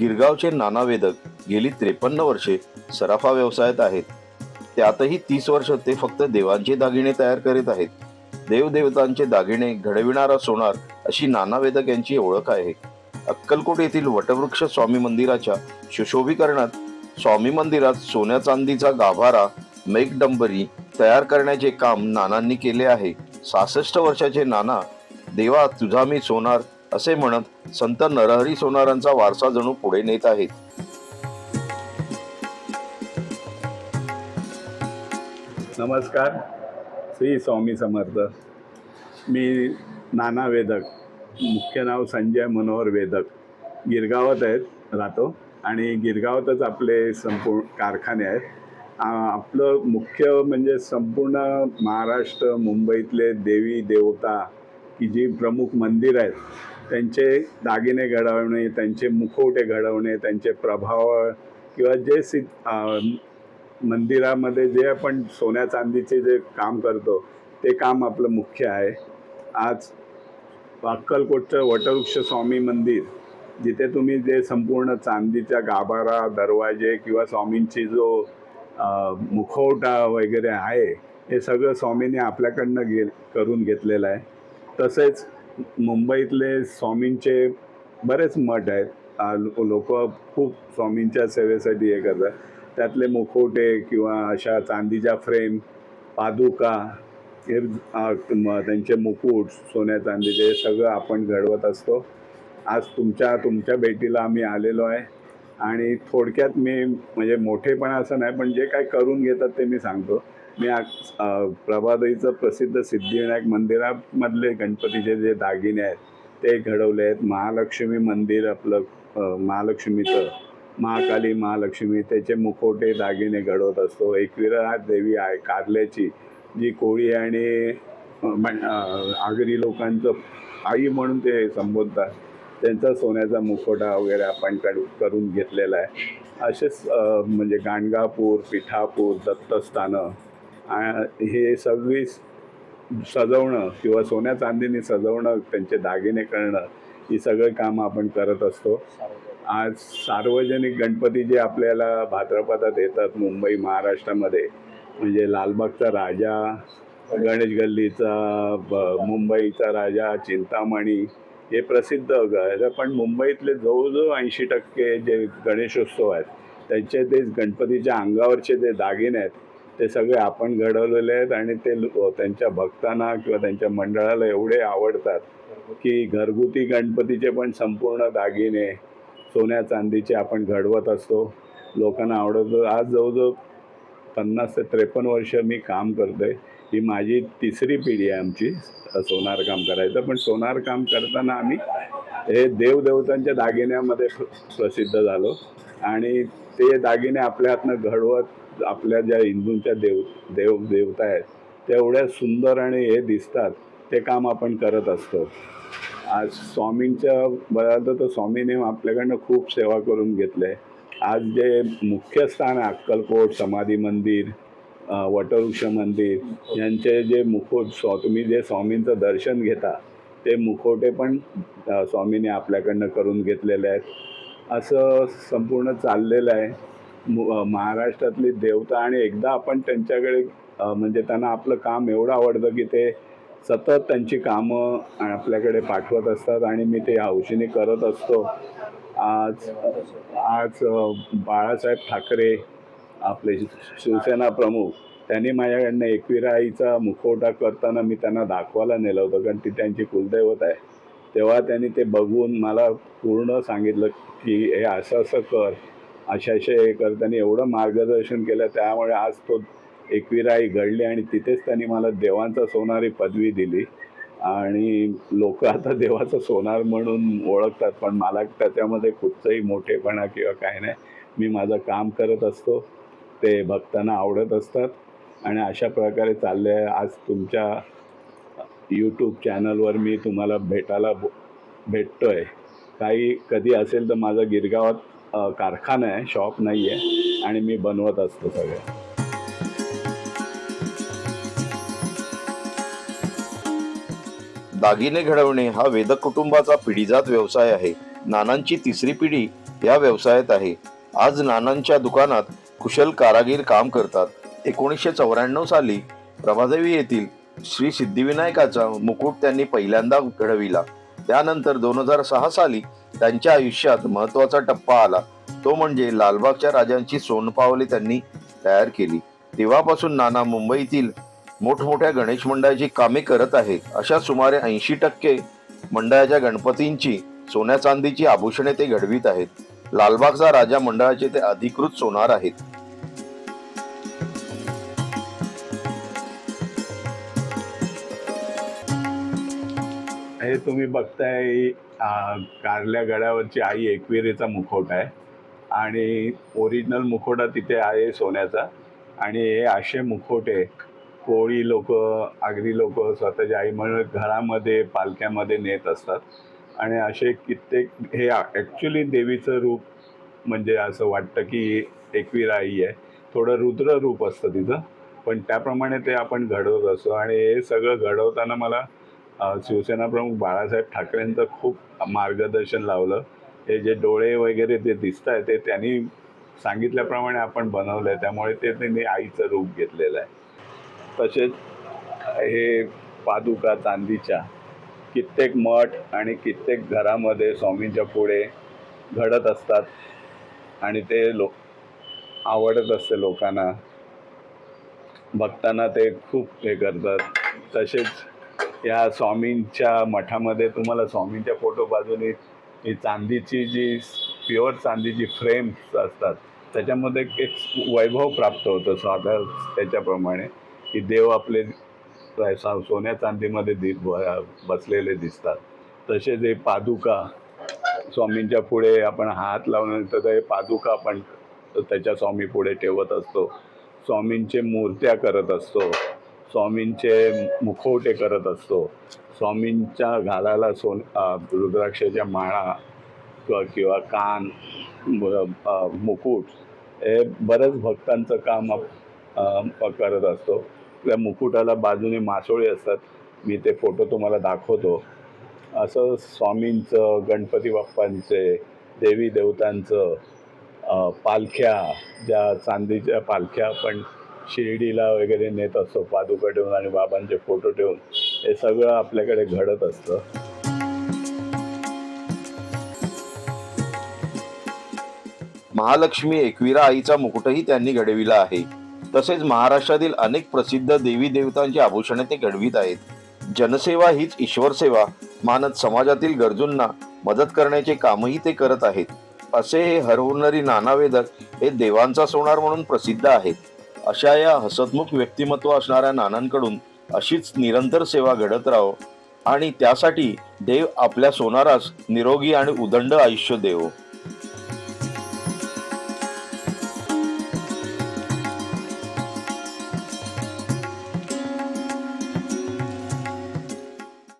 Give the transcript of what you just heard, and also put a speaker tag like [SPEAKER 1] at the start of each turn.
[SPEAKER 1] गिरगावचे नाना वेदक गेली त्रेपन्न वर्षे सराफा व्यवसायात आहेत. त्यातही तीस वर्ष ते फक्त देवांचे दागिने तयार करीत आहेत. देवदेवतांचे दागिने घडविणारा सोनार अशी नाना वेदक यांची ओळख आहे. अक्कलकोट येथील वटवृक्ष स्वामी मंदिराच्या सुशोभीकरणात स्वामी मंदिरात सोन्या चांदीचा गाभारा मेघडंबरी तयार करण्याचे काम नानांनी केले आहे. सहासष्ट वर्षाचे नाना देवा तुझा मी सोनार असे म्हणत संत नरहरी सोनारांचा वारसा जणू पुढे नेत आहेत.
[SPEAKER 2] नमस्कार श्री स्वामी समर्थ. मी नाना वेदक मुख्य नाव संजय मनोहर वेदक. गिरगावात आहेत राहतो. आणि गिरगावातच आपले संपूर्ण कारखाने आहेत. आपलं मुख्य म्हणजे संपूर्ण महाराष्ट्र मुंबईतले देवी देवता की जी प्रमुख मंदिर आहेत त्यांचे दागिने घडवणे त्यांचे मुखवटे घडवणे त्यांचे प्रभाव किंवा जे सि मंदिरामध्ये जे आपण सोन्या चांदीचे जे काम करतो ते काम आपलं मुख्य आहे. आज अक्कलकोटचं वटवृक्ष स्वामी मंदिर जिथे तुम्ही जे संपूर्ण चांदीच्या गाभारा दरवाजे किंवा स्वामींची जो मुखवटा वगैरे आहे हे सगळं स्वामींनी आपल्याकडनं गे करून घेतलेलं आहे. तसेच मुंबईतले स्वामींचे बरेच मठ आहेत. लोक खूप स्वामींच्या सेवेसाठी हे करतात. त्यातले मुखवटे किंवा अशा चांदीच्या फ्रेम पादुका हे त्यांचे मुकुट सोन्या चांदीचे हे सगळं आपण घडवत असतो. आज तुमच्या तुमच्या भेटीला आम्ही आलेलो आहे. आणि थोडक्यात मी म्हणजे मोठेपणा असं नाही पण जे काय करून घेतात ते मी सांगतो. मी प्रभादईचं प्रसिद्ध सिद्धिविनायक मंदिरामधले गणपतीचे जे दागिने आहेत ते घडवले आहेत. महालक्ष्मी मंदिर आपलं महालक्ष्मीचं महाकाली महालक्ष्मी त्याचे मुखोटे दागिने घडवत असतो. एकविरा देवी आहे कारल्याची जी कोळी आणि म्हण- आगरी लोकांचं आई म्हणून ते संबोधतात. त्यांचा सोन्याचा मुखोटा वगैरे आपण कड- करून घेतलेला आहे. असेच म्हणजे गाणगापूर पिठापूर दत्तस्थानं हे सगळी सजवणं किंवा सोन्या चांदीने सजवणं त्यांचे दागिने करणं ही सगळं कामं आपण करत असतो. आज सार्वजनिक गणपती जे आपल्याला भाद्रपदात येतात मुंबई महाराष्ट्रामध्ये म्हणजे लालबागचा राजा गणेश गल्लीचा ब- मुंबईचा राजा चिंतामणी हे प्रसिद्ध ग- पण मुंबईतले जवळजवळ ऐंशी टक्के जे गणेशोत्सव आहेत त्यांचे ते गणपतीच्या अंगावरचे जे दागिने आहेत ते सगळे आपण घडवलेले आहेत आणि ते त्यांच्या भक्तांना किंवा त्यांच्या मंडळाला एवढे आवडतात की घरगुती गणपतीचे पण संपूर्ण दागिने सोन्या चांदीचे आपण घडवत असतो. लोकांना आवडतो आज जवळजवळ पन्नास ते त्रेपन्न वर्ष मी काम करतोय. ही माझी तिसरी पिढी आहे आमची सोनार काम करायचं. पण सोनार काम करताना आम्ही हे देवदेवतांच्या दागिन्यामध्ये प्रसिद्ध झालो. आणि ते दागिने आपल्या हातनं घडवत आपल्या ज्या हिंदूंच्या देव देव देवता आहेत तेवढ्या सुंदर आणि हे दिसतात ते काम आपण करत असतो. आज स्वामींच्या बघाल तर स्वामीने आपल्याकडनं खूप सेवा करून घेतले. आज जे मुख्य स्थान आहे अक्कलकोट समाधी मंदिर वटवृक्ष मंदिर यांचे जे मुखोट स्वा तुम्ही जे स्वामींचं दर्शन घेता ते मुखोटे पण स्वामीने आपल्याकडनं करून घेतलेले आहेत. असं संपूर्ण चाललेलं आहे. महाराष्ट्रातली देवता आणि एकदा आपण त्यांच्याकडे म्हणजे त्यांना आपलं काम एवढं आवडतं की ते सतत त्यांची कामं आपल्याकडे पाठवत असतात आणि मी ते हौशीने करत असतो. आज आज बाळासाहेब ठाकरे आपले शिवसेना प्रमुख त्यांनी माझ्याकडनं एकविराईचा मुखवटा करताना मी त्यांना दाखवायला नेलं होतं कारण ती त्यांची कुलदैवत आहे. तेव्हा त्यांनी ते बघून मला पूर्ण सांगितलं की हे असं असं कर. असे असे हे एवढं मार्गदर्शन केलं. त्यामुळे आज तो एकविराई आई घडली आणि तिथेच त्यांनी मला देवांचा सोनारी पदवी दिली. आणि लोक आता देवाचं सोनार म्हणून ओळखतात पण मला त्याच्यामध्ये कुठचंही मोठेपणा किंवा काय नाही. मी माझं काम करत असतो. ते भक्तांना आवडत असतात. आणि अशा प्रकारे चालले आहे आज तुमच्या यूट्यूब चॅनलवर मी तुम्हाला भेटायला भेटतो आहे काही कधी असेल तर माझं गिरगावात कारखाना आहे शॉप नाही आहे आणि मी बनवत असतो सगळं.
[SPEAKER 1] दागिने घडवणे हा वेदक कुटुंबाचा पिढीजात व्यवसाय आहे. नानांची तिसरी पिढी या व्यवसायात आहे. आज नानांच्या दुकानात कुशल कारागीर काम करतात. एकोणीसशे चौऱ्याण्णव साली प्रभादेवी येथील श्री सिद्धिविनायकाचा मुकुट त्यांनी पहिल्यांदा घडविला. त्यानंतर दोन हजार सहा साली त्यांच्या आयुष्यात महत्त्वाचा टप्पा आला. तो म्हणजे लालबागच्या राजांची सोनपावले त्यांनी तयार केली. तेव्हापासून नाना मुंबईतील मोठमोठ्या गणेश मंडळाची कामे करत आहेत. अशा सुमारे ऐंशी टक्के मंडळाच्या गणपतींची सोन्या चांदीची आभूषणे ते घडवीत आहेत. लालबागचा राजा मंडळाचे ते अधिकृत सोनार आहेत.
[SPEAKER 2] तुम्ही बघताय कारल्या गडावरची आई एकविरेचा मुखवटा आहे. आणि ओरिजिनल मुखवटा तिथे आहे सोन्याचा. आणि हे असे मुखवटे कोळी लोक आगरी लोक स्वतःच्या आई म्हणून घरामध्ये पालख्यामध्ये नेत असतात. आणि असे कित्येक हे ॲक्च्युली देवीचं रूप म्हणजे असं वाटतं की एकवीर आई आहे. थोडं रुद्र रूप असतं तिचं. पण त्याप्रमाणे ते आपण घडवत असतो. आणि हे सगळं घडवताना मला शिवसेना प्रमुख बाळासाहेब ठाकरेंचं खूप मार्गदर्शन लावलं. हे जे डोळे वगैरे ते दिसत आहे ते त्यांनी सांगितल्याप्रमाणे आपण बनवलं आहे त्यामुळे ते त्यांनी आईचं रूप घेतलेलं आहे. तसेच हे पादुका चांदीच्या कित्येक मठ आणि कित्येक घरामध्ये स्वामींच्या पुढे घडत असतात आणि ते लो आवडत असते लोकांना. बघताना ते खूप हे करतात. तसेच या स्वामींच्या मठामध्ये तुम्हाला स्वामींच्या फोटो बाजूने ही चांदीची जी प्युअर चांदीची फ्रेम्स असतात त्याच्यामध्ये एक वैभव प्राप्त होतं साधा त्याच्याप्रमाणे. की देव आपले सोन्या चांदीमध्ये दि बसलेले दिसतात. तसेच हे पादुका स्वामींच्या पुढे आपण हात लावल्यानंतर ते पादुका आपण त्याच्या स्वामी पुढे ठेवत असतो. स्वामींचे मूर्त्या करत असतो. स्वामींचे मुखवटे करत असतो. स्वामींच्या घालाला सोन रुद्राक्षाच्या माळा किंवा किंवा कान मुकुट हे बरंच भक्तांचं काम करत असतो. त्या मुकुटाला बाजूने मासोळी असतात. मी ते फोटो तुम्हाला दाखवतो. असं स्वामींचं गणपती बाप्पांचे देवी देवतांचं पालख्या ज्या चांदीच्या पालख्या पण शिर्डीला वगैरे नेत असतो पादुका ठेवून आणि बाबांचे फोटो ठेवून. हे सगळं आपल्याकडे घडत असतं.
[SPEAKER 1] महालक्ष्मी एकविरा आईचा मुकुटही त्यांनी घडविला आहे. तसेच महाराष्ट्रातील अनेक प्रसिद्ध देवी देवतांची आभूषणे ते घडवीत आहेत. जनसेवा हीच ईश्वर सेवा. मानत समाजातील गरजूंना मदत करण्याचे कामही ते करत आहेत. असे हे हरहुन्नरी नानावेदक हे देवांचा सोनार म्हणून प्रसिद्ध आहेत. अशा या हसतमुख व्यक्तिमत्व असणाऱ्या नानांकडून अशीच निरंतर सेवा घडत राहो. आणि त्यासाठी देव आपल्या सोनारास निरोगी आणि उदंड आयुष्य देव.